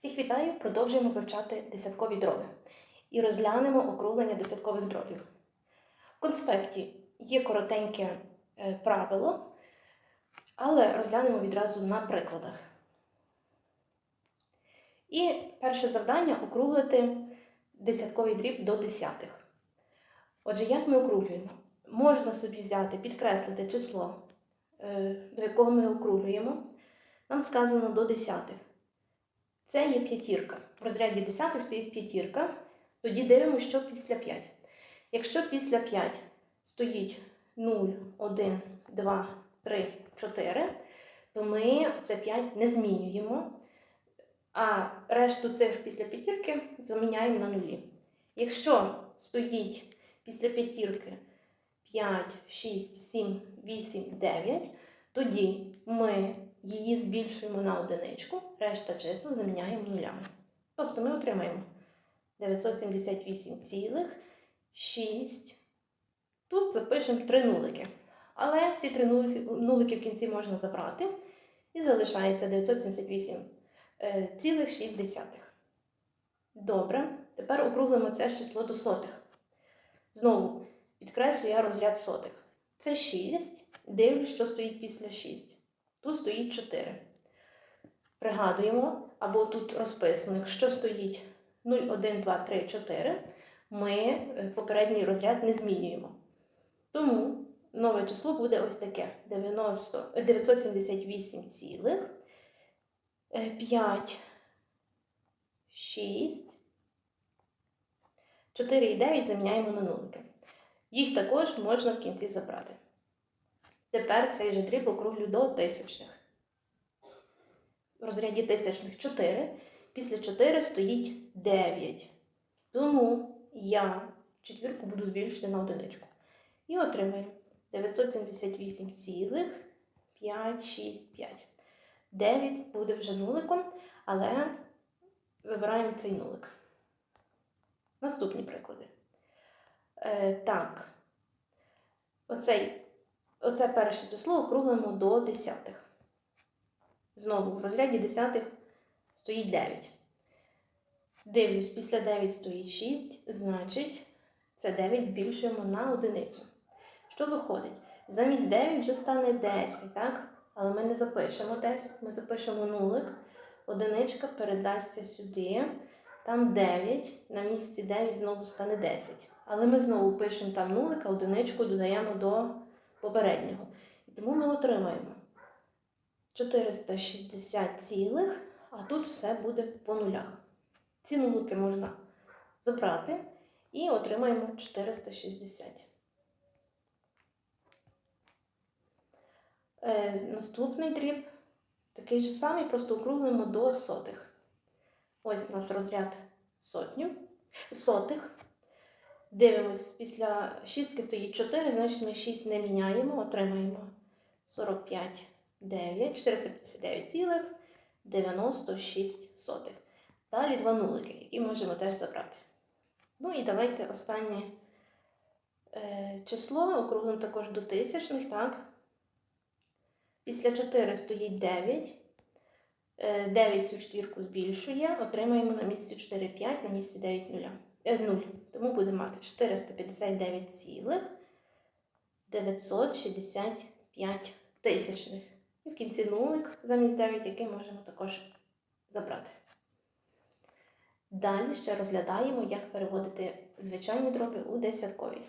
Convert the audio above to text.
Всіх вітаю! Продовжуємо вивчати десяткові дроби і розглянемо округлення десяткових дробів. В конспекті є коротеньке е, правило, але розглянемо відразу на прикладах. І перше завдання округлити десятковий дріб до десятих. Отже, як ми округлюємо? Можна собі взяти, підкреслити число, е, до якого ми округлюємо. Нам сказано до десятих. Це є п'ятірка. В розряді десятих стоїть п'ятірка. Тоді дивимося, що після 5. Якщо після 5 стоїть 0, 1, 2, 3, 4, то ми це 5 не змінюємо, а решту цифр після п'ятірки заміняємо на нулі. Якщо стоїть після п'ятірки 5, 6, 7, 8, 9, тоді ми її збільшуємо на одиничку, решта чисел заміняємо нулями. Тобто ми отримаємо 978,6. Тут запишемо три нулики. Але ці три нулики, в кінці можна забрати. І залишається 978,6. Добре. Тепер округлимо це число до сотих. Знову підкреслю я розряд сотих. Це 6. Дивлюсь, що стоїть після 6. Тут стоїть 4. Пригадуємо, або тут розписано, якщо стоїть 0, 1, 2, 3, 4, ми е, попередній розряд не змінюємо. Тому нове число буде ось таке: 90, е, 978,5, 6, 4 і 9 заміняємо на нулики. Їх також можна в кінці забрати. Тепер цей же дріб округлю до тисячних. В розряді тисячних 4. Після 4 стоїть 9. Тому я четвірку буду збільшити на одиничку. І отримаємо 978,565. 9 буде вже нуликом, але забираємо цей нулик. Наступні приклади. Е, так, оцей Оце перше число округлимо до десятих. Знову в розряді десятих стоїть 9. Дивлюсь, після 9 стоїть 6, значить, це 9 збільшуємо на одиницю. Що виходить? Замість 9 вже стане 10, так? Але ми не запишемо 10, ми запишемо нулик. Одиничка передасться сюди. Там 9, на місці 9 знову стане 10. Але ми знову пишемо там нулика, одиничку додаємо до попереднього. І тому ми отримаємо 460 цілих, а тут все буде по нулях. Ці нулики можна забрати і отримаємо 460. Е, наступний дріб такий же самий, просто округлимо до сотих. Ось у нас розряд сотню, сотих. Дивимось, після шістки стоїть 4, значить ми 6 не міняємо, отримаємо 45, 9, 459,96. Далі два нулики, які можемо теж забрати. Ну і давайте останнє е, число округлимо також до тисячних, так? Після 4 стоїть 9. 9 цю четвірку збільшує, отримаємо на місці 4, 5, на місці 9 нуля. 0. Тому будемо мати 459,965 тисячних. І в кінці нулик замість 9, який можемо також забрати. Далі ще розглядаємо, як переводити звичайні дроби у десяткові.